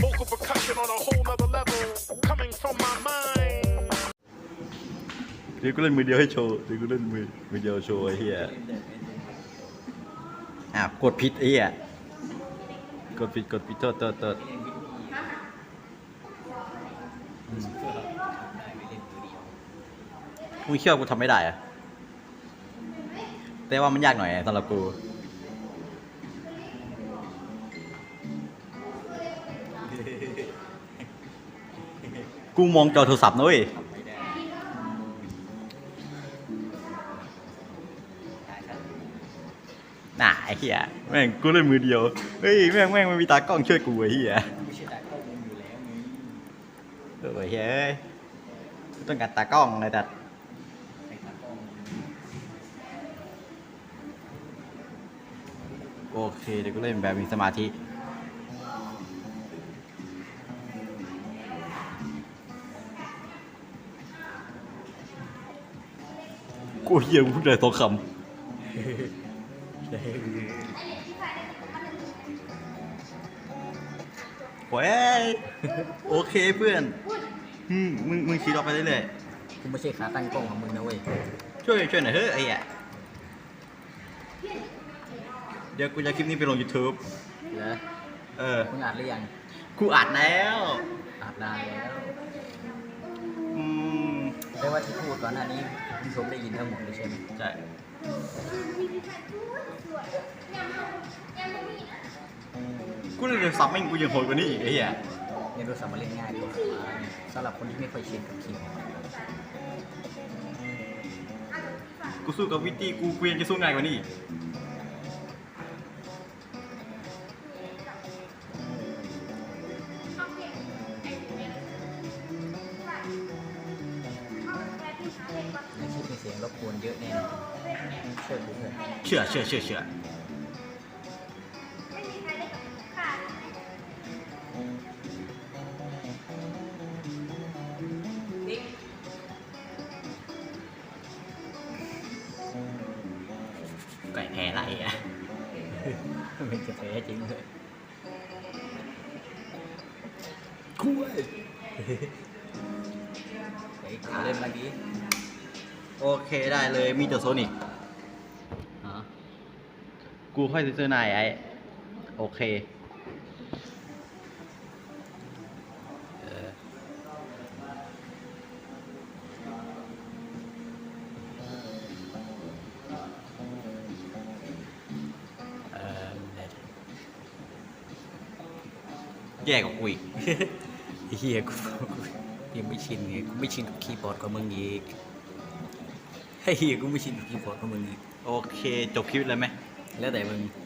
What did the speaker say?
Vocal percussion on a whole nother level, coming from my mind. เดี๋ยวกูเล่นมือเดียวให้โชว์เดี๋ยวกูเล่นมือมือเดียวโชว์ไอ้เหี้ยอะกดผิดไอ้เหี้ยกดผิดกดผิดโทษโทษโทษมึงเชื่อว่ากูทำไม่ได้อะแต่ว่ามันยากหน่อยสำหรับกู กูมองจอโทรศัพท์นะเว้ยน่ะไอ้เหี้ยแม่งกูเล่นมือเดียว เฮ้ยแม่งแม่งไม่มีตากล้องช่วยกูไอ้เหี้ยไม่ใช่แต่ข้อมูลอยู่แล้วมึงเออไอ้เหี้ยต้องการตากล้องเลยแต่โอเคเดี๋ยวกูเล่นแบบมีสมาธิ กูเหี้ยกูพูดได้สองคำโอ้ยโอเคเพื่อนอืมมึงมึงขี่ต่อไปเรื่อยกูไม่ใช่ขาตั้งกล้องของมึงนะเว้ย ๆช่วยช่วยหน่อยเฮ้ยไอ้เหี้ยเดี๋ยวกูจะคลิปนี้ไปลง YouTube เหรอเออ มึงอ่านหรือยัง กูอัดแล้วอ่านนานแล้วอื มแต่ว่าที่พูดก่อนหน้านี้คุณผู้ชมได้ยินทั้งหมดเลยใช่ไหมใช่กูเล่นโทรศัพท์แม่งกูยังโหดกว่านี้อีกไอ้เหี้ยเนี่ยโทรศัพท์มาเล่นง่ายกว่าสำหรับคนที่ไม่ค่อยชินกับคีย์บอร์ดกูสู้กับวิตตี้กูกูยังจะสู้ง่ายกว่านี้อีก ในคลิปมีเสียงรบกวนเยอะแน่เชื่อกูเถอะเชื่อเชื่อเชื่อเชื่อไก่แพ้ไรอะมันจะแพ้จริงเลยคุยไอ้ขาเล่นมาดี โอเคได้เลยมีแต่โซนิกฮะกูค่อยซื้อนายไอ้โอเคเออเออแย่กว่ากูอีกไอ้เฮียกูกูยังไม่ชินไงกูไม่ชินกับคีย์บอร์ดกับมึงอีก ไอ้เฮียกูไม่ชินกับคีย์บอร์ดกับมึงอีกโอเค จบคลิปเลยไหมแล้วแต่มึงโ